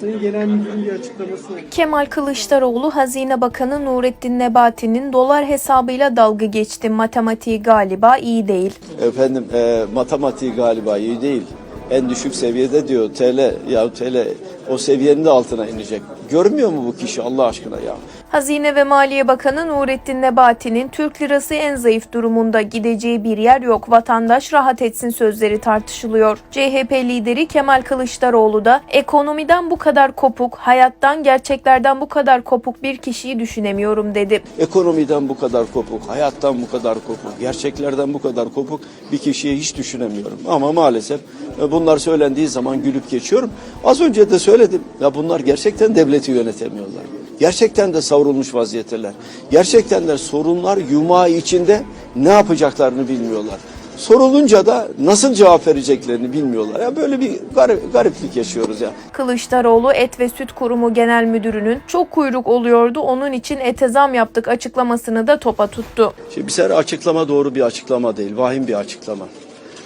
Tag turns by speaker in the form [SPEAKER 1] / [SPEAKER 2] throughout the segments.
[SPEAKER 1] Sayın Genel Müdürün bir açıklaması oldu.
[SPEAKER 2] Kemal Kılıçdaroğlu, Hazine Bakanı Nurettin Nebati'nin dolar hesabıyla dalga geçti. Matematiği galiba iyi değil.
[SPEAKER 3] Efendim e, matematiği galiba iyi değil. En düşük seviyede diyor TL ya TL o seviyenin de altına inecek. Görmüyor mu bu kişi Allah aşkına ya?
[SPEAKER 2] Hazine ve Maliye Bakanı Nurettin Nebati'nin Türk lirası en zayıf durumunda gideceği bir yer yok. Vatandaş rahat etsin sözleri tartışılıyor. CHP lideri Kemal Kılıçdaroğlu da ekonomiden bu kadar kopuk, hayattan, gerçeklerden bu kadar kopuk bir kişiyi düşünemiyorum dedi.
[SPEAKER 3] Ekonomiden bu kadar kopuk, hayattan bu kadar kopuk, gerçeklerden bu kadar kopuk bir kişiyi hiç düşünemiyorum. Ama maalesef e, bunlar söylendiği zaman gülüp geçiyorum. Az önce de söyledim. Ya bunlar gerçekten devleti yönetemiyorlar. Gerçekten de savrulmuş vaziyetteler. Gerçekten de sorunlar yumağı içinde ne yapacaklarını bilmiyorlar. Sorulunca da nasıl cevap vereceklerini bilmiyorlar. Ya böyle bir garip, gariplik yaşıyoruz ya.
[SPEAKER 2] Kılıçdaroğlu Et ve Süt Kurumu Genel Müdürü'nün çok kuyruk oluyordu onun için ete zam yaptık açıklamasını da topa tuttu.
[SPEAKER 3] Şimdi bir sefer açıklama doğru bir açıklama değil, vahim bir açıklama.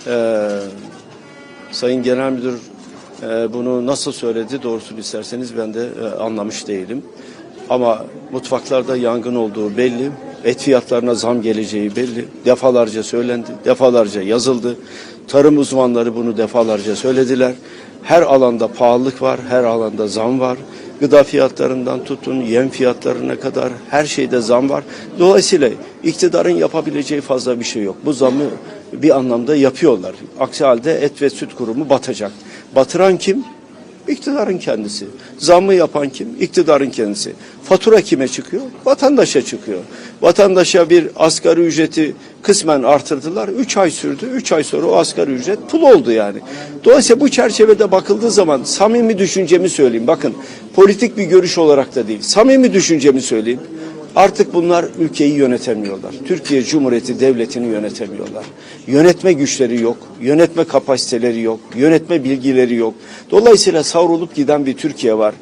[SPEAKER 3] Ee, Sayın Genel Müdür e, bunu nasıl söyledi doğrusunu isterseniz ben de e, anlamış değilim. Ama mutfaklarda yangın olduğu belli, et fiyatlarına zam geleceği belli. Defalarca söylendi, defalarca yazıldı. Tarım uzmanları bunu defalarca söylediler. Her alanda pahalılık var, her alanda zam var. Gıda fiyatlarından tutun, yem fiyatlarına kadar her şeyde zam var. Dolayısıyla iktidarın yapabileceği fazla bir şey yok. Bu zamı bir anlamda yapıyorlar. Aksi halde et ve süt kurumu batacak. Batıran kim? İktidarın kendisi. Zammı yapan kim? İktidarın kendisi. Fatura kime çıkıyor? Vatandaşa çıkıyor. Vatandaşa bir asgari ücreti kısmen artırdılar. Üç ay sürdü. Üç ay sonra o asgari ücret pul oldu yani. Dolayısıyla bu çerçevede bakıldığı zaman samimi düşüncemi söyleyeyim. Bakın politik bir görüş olarak da değil. Samimi düşüncemi söyleyeyim. Artık bunlar ülkeyi yönetemiyorlar. Türkiye Cumhuriyeti devletini yönetemiyorlar. Yönetme güçleri yok, yönetme kapasiteleri yok, yönetme bilgileri yok. Dolayısıyla savrulup giden bir Türkiye var.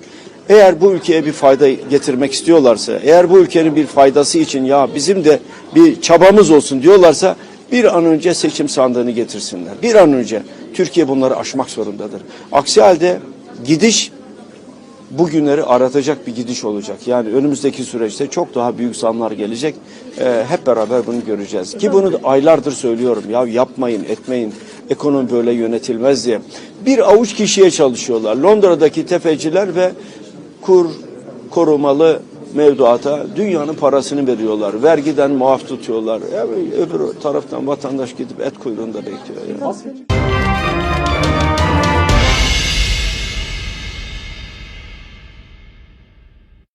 [SPEAKER 3] Eğer bu ülkeye bir fayda getirmek istiyorlarsa, eğer bu ülkenin bir faydası için ya bizim de bir çabamız olsun diyorlarsa bir an önce seçim sandığını getirsinler. Bir an önce Türkiye bunları aşmak zorundadır. Aksi halde gidiş bugünleri aratacak bir gidiş olacak. Yani önümüzdeki süreçte çok daha büyük zamlar gelecek. Ee, hep beraber bunu göreceğiz. Ki bunu aylardır söylüyorum. Ya yapmayın, etmeyin. Ekonomi böyle yönetilmez diye. Bir avuç kişiye çalışıyorlar. Londra'daki tefeciler ve kur korumalı mevduata dünyanın parasını veriyorlar. Vergiden muaf tutuyorlar. Ya öbür taraftan vatandaş gidip et kuyruğunda bekliyor. Ya.